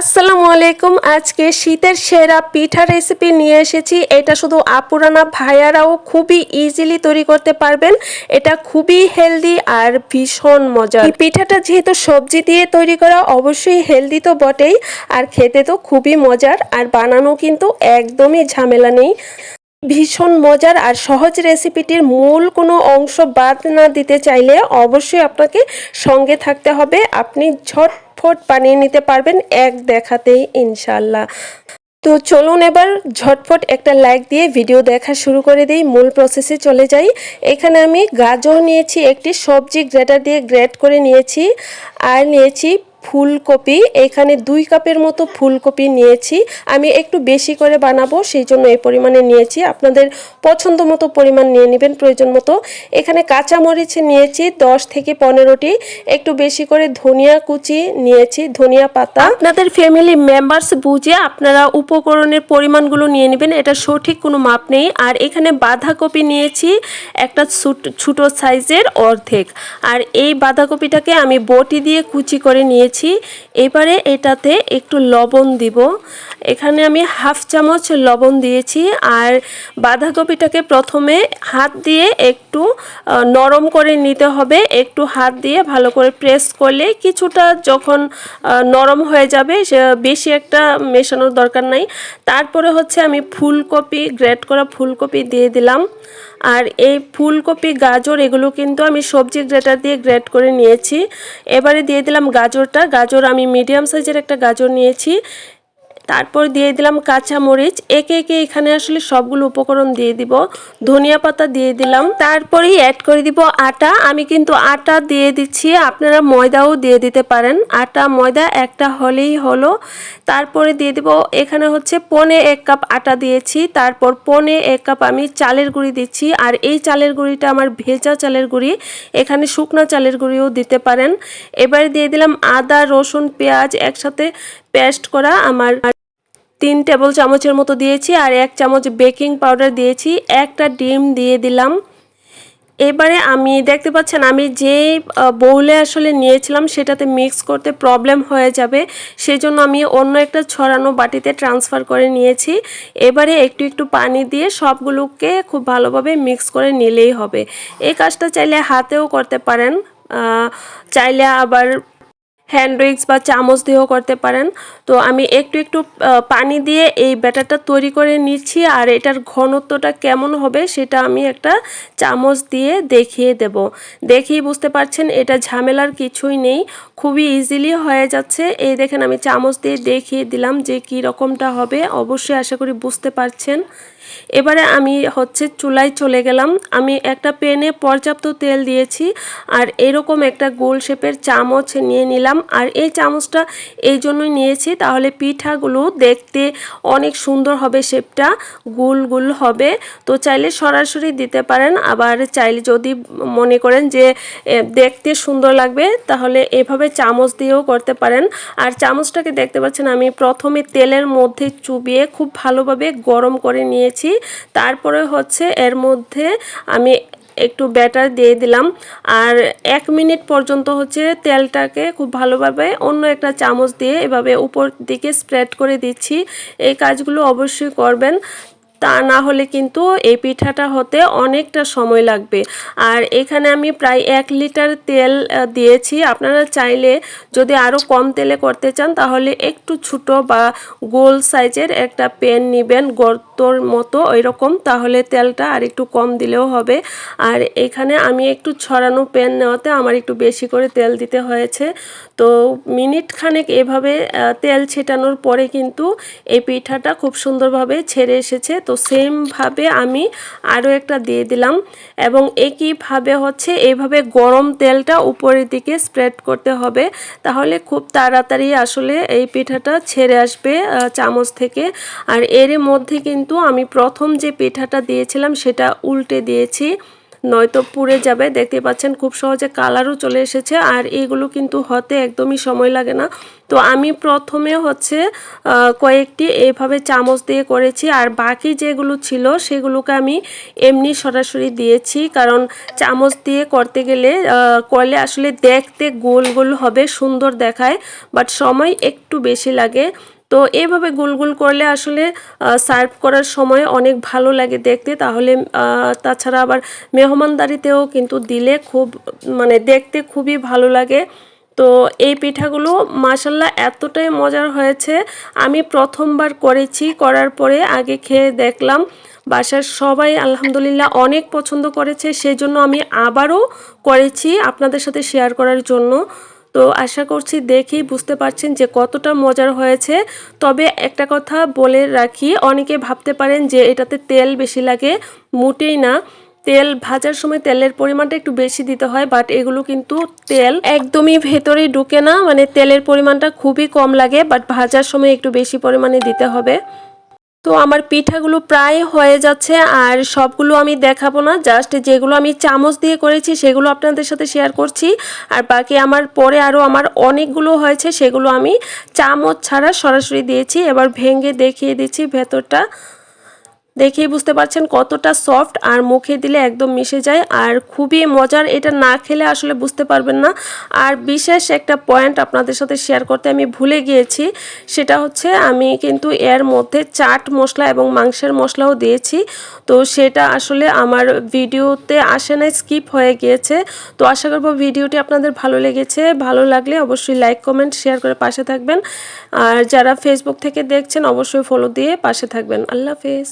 আসসালামু আলাইকুম। আজকে শীতের সেরা পিঠা রেসিপি নিয়ে এসেছি। এটা শুধু আপুরানা ভাইয়ারাও খুবই ইজিলি তৈরি করতে পারবেন। এটা খুবই হেলদি আর ভীষণ এই পিঠাটা যেহেতু সবজি দিয়ে তৈরি করা, অবশ্যই হেলদি তো বটেই। আর খেতে তো খুবই মজার, আর বানানো কিন্তু একদমই ঝামেলা নেই। ভীষণ মজার আর সহজ রেসিপিটির মূল কোনো অংশ বাদ না দিতে চাইলে অবশ্যই আপনাকে সঙ্গে থাকতে হবে। আপনি ঝটফট বানিয়ে নিতে পারবেন এক দেখাতেই ইনশাল্লাহ তো চলুন এবার ঝটফট একটা লাইক দিয়ে ভিডিও দেখা শুরু করে দিই, মূল প্রসেসে চলে যাই। এখানে আমি গাজর নিয়েছি, একটি সবজি গ্রেটার দিয়ে গ্রেট করে নিয়েছি, আর নিয়েছি ফুলকপি, এখানে দুই কাপের মতো ফুলকপি নিয়েছি। আমি একটু বেশি করে বানাবো সেই জন্য এই পরিমাণে নিয়েছি। আপনাদের পছন্দ মতো পরিমাণ নিয়ে নেবেন, প্রয়োজন মতো। এখানে কাঁচামরিচ নিয়েছি, দশ থেকে পনেরোটি। একটু বেশি করে ধনিয়া কুচি নিয়েছি, ধনিয়া পাতা। আপনাদের ফ্যামিলি মেম্বার্স বুঝে আপনারা উপকরণের পরিমাণগুলো নিয়ে নেবেন, এটা সঠিক কোনো মাপ নেই। আর এখানে বাঁধাকপি নিয়েছি, একটা ছোট সাইজের অর্ধেক। আর এই বাঁধাকপিটাকে আমি বটি দিয়ে কুচি করে নিয়েছি। নিয়েছি এবারে এটাতে একটু লবণ দিব। এখানে আমি হাফ চামচ লবণ দিয়েছি আর বাঁধাকপিটাকে প্রথমে হাত দিয়ে একটু নরম করে নিতে হবে। একটু হাত দিয়ে ভালো করে প্রেস করলে কিছুটা যখন নরম হয়ে যাবে বেশি একটা মেশানোর দরকার নাই। তারপরে হচ্ছে আমি ফুলকপি, গ্রেট করা ফুলকপি দিয়ে দিলাম। আর এই ফুলকপি, গাজর, এগুলো কিন্তু আমি সবজি গ্রেটার দিয়ে গ্রেট করে নিয়েছি। এবারে দিয়ে দিলাম গাজরটা। গাজর আমি মিডিয়াম সাইজের একটা গাজর নিয়েছি। তারপর দিয়ে দিলাম কাঁচা মরিচ একে একে এখানে আসলে সবগুলো উপকরণ দিয়ে দিব। ধনিয়া পাতা দিয়ে দিলাম। তারপরেই অ্যাড করে দিব আটা। আমি কিন্তু আটা দিয়ে দিচ্ছি। আপনারা ময়দাও দিয়ে দিতে পারেন। আটা, ময়দা একটা হলেই হলো। তারপরে দিয়ে দিব, এখানে হচ্ছে পনে এক কাপ আটা দিয়েছি। তারপর পনে এক কাপ আমি চালের গুঁড়ি দিচ্ছি। আর এই চালের গুঁড়িটা আমার ভেজা চালের গুঁড়ি। এখানে শুকনো চালের গুঁড়িও দিতে পারেন। এবারে দিয়ে দিলাম আদা, রসুন, পেঁয়াজ একসাথে পেস্ট করা আমার তিন টেবিল চামচের মতো দিয়েছি আর এক চামচ বেকিং পাউডার দিয়েছি। একটা ডিম দিয়ে দিলাম। এবারে আমি, দেখতে পাচ্ছেন, আমি যে বউলে আসলে নিয়েছিলাম সেটাতে মিক্স করতে প্রবলেম হয়ে যাবে। সেই জন্য আমি অন্য একটা ছড়ানো বাটিতে ট্রান্সফার করে নিয়েছি। এবারে একটু একটু পানি দিয়ে সবগুলোকে খুব ভালোভাবে মিক্স করে নিলেই হবে। এই কাজটা চাইলে হাতেও করতে পারেন। চাইলে আবার হ্যান্ড উইক্স বা চামচ দিয়েও করতে পারেন। তো আমি একটু একটু পানি দিয়ে এই ব্যাটারটা তৈরি করে নিচ্ছি আর এটার ঘনত্বটা কেমন হবে সেটা আমি একটা চামচ দিয়ে দেখিয়ে দেব। দেখেই বুঝতে পারছেন, এটা ঝামেলার কিছুই নেই, খুবই ইজিলি হয়ে যাচ্ছে। এই দেখেন আমি চামচ দিয়ে দেখিয়ে দিলাম যে কী রকমটা হবে, অবশ্যই আশা করি বুঝতে পারছেন। এবারে আমি হচ্ছে চুলায় চলে গেলাম। আমি একটা পেনে পর্যাপ্ত তেল দিয়েছি আর এরকম একটা গোল শেপের চামচ নিয়ে নিলাম। আর এই চামচটা এই জন্যই নিয়েছি তাহলে পিঠাগুলো দেখতে অনেক সুন্দর হবে, শেপটা গুল গুল হবে। তো চাইলে সরাসরি দিতে পারেন, আবার চাইলে যদি মনে করেন যে দেখতে সুন্দর লাগবে তাহলে এভাবে চামচ দিয়েও করতে পারেন। আর চামচটাকে দেখতে পাচ্ছেন আমি প্রথমে তেলের মধ্যে চুবিয়ে খুব ভালোভাবে গরম করে নিয়েছি। তারপরে হচ্ছে এর মধ্যে আমি একটু ব্যাটার দিয়ে দিলাম। আর এক মিনিট পর্যন্ত হচ্ছে তেলটাকে খুব ভালোভাবে অন্য একটা চামচ দিয়ে এভাবে উপর দিকে স্প্রেড করে দিচ্ছি। এই কাজগুলো অবশ্যই করবেন। তা না হলে কিন্তু এই পিঠাটা হতে অনেকটা সময় লাগবে। আর এখানে আমি প্রায় এক লিটার তেল দিয়েছি। আপনারা চাইলে যদি আরও কম তেলে করতে চান, তাহলে একটু ছোট বা গোল সাইজের একটা প্যান নেবেন গর্তর মতো ওই রকম তাহলে তেলটা আর একটু কম দিলেও হবে। আর এখানে আমি একটু ছড়ানো প্যান নেওয়াতে আমার একটু বেশি করে তেল দিতে হয়েছে। তো মিনিট খানেক এভাবে তেল ছেটানোর পরে কিন্তু এই পিঠাটা খুব সুন্দরভাবে ছেড়ে এসেছে। তো সেমভাবে আমি আরও একটা দিয়ে দিলাম এবং একইভাবে হচ্ছে এইভাবে গরম তেলটা উপরের দিকে স্প্রেড করতে হবে। তাহলে খুব তাড়াতাড়ি আসলে এই পিঠাটা ছেড়ে আসবে চামচ থেকে। আর এর মধ্যে কিন্তু আমি প্রথম যে পিঠাটা দিয়েছিলাম সেটা উল্টে দিয়েছি। নয়তো পুড়ে যাবে। দেখতে পাচ্ছেন, খুব সহজে কালারও চলে এসেছে আর এগুলো কিন্তু হতে একদমই সময় লাগে না। তো আমি প্রথমে হচ্ছে কয়েকটি এইভাবে চামচ দিয়ে করেছি আর বাকি যেগুলো ছিল সেগুলোকে আমি এমনি সরাসরি দিয়েছি। কারণ চামচ দিয়ে করতে গেলে করলে আসলে দেখতে গোল গোল হবে, সুন্দর দেখায় বাট সময় একটু বেশি লাগে। তো এইভাবে গোল গোল করলে আসলে সার্ভ করার সময় অনেক ভালো লাগে দেখতে। তাহলে তাছাড়া আবার মেহমানদারিতেও কিন্তু দিলে খুব মানে দেখতে খুবই ভালো লাগে। তো এই পিঠাগুলো মাসাল্লাহ এতটাই মজার হয়েছে। আমি প্রথমবার করেছি, করার পরে আগে খেয়ে দেখলাম। বাসার সবাই আলহামদুলিল্লাহ অনেক পছন্দ করেছে সেই জন্য আমি আবারও করেছি আপনাদের সাথে শেয়ার করার জন্য। তো আশা করছি দেখেই বুঝতে পারছেন যে কতটা মজার হয়েছে। তবে একটা কথা বলে রাখি, অনেকে ভাবতে পারেন যে এটাতে তেল বেশি লাগে, মোটেই না। তেল ভাজার সময় তেলের পরিমাণটা একটু বেশি দিতে হয় বাট এগুলো কিন্তু তেল একদমই ভেতরে ঢুকে না। মানে তেলের পরিমাণটা খুবই কম লাগে বাট ভাজার সময় একটু বেশি পরিমাণে দিতে হবে। তো আমার পিঠাগুলো প্রায় হয়ে যাচ্ছে আর সবগুলো আমি দেখাবো না জাস্ট যেগুলো আমি চামচ দিয়ে করেছি সেগুলো আপনাদের সাথে শেয়ার করছি। আর বাকি আমার পরে আরও আমার অনেকগুলো হয়েছে, সেগুলো আমি চামচ ছাড়া সরাসরি দিয়েছি। এবার ভেঙে দেখিয়ে দিচ্ছি ভেতরটা। দেখেই বুঝতে পারছেন কতটা সফট আর মুখে দিলে একদম মিশে যায়। আর খুবই মজার, এটা না খেলে আসলে বুঝতে পারবেন না। আর বিশেষ একটা পয়েন্ট আপনাদের সাথে শেয়ার করতে আমি ভুলে গিয়েছি, সেটা হচ্ছে আমি কিন্তু এর মধ্যে চাট মশলা এবং মাংসের মশলাও দিয়েছি। তো সেটা আসলে আমার ভিডিওতে আসে নাই স্কিপ হয়ে গিয়েছে। তো আশা করব ভিডিওটি আপনাদের ভালো লেগেছে। ভালো লাগলে অবশ্যই লাইক কমেন্ট শেয়ার করে পাশে থাকবেন। আর যারা ফেসবুক থেকে দেখছেন, অবশ্যই ফলো দিয়ে পাশে থাকবেন। আল্লাহ হাফেজ।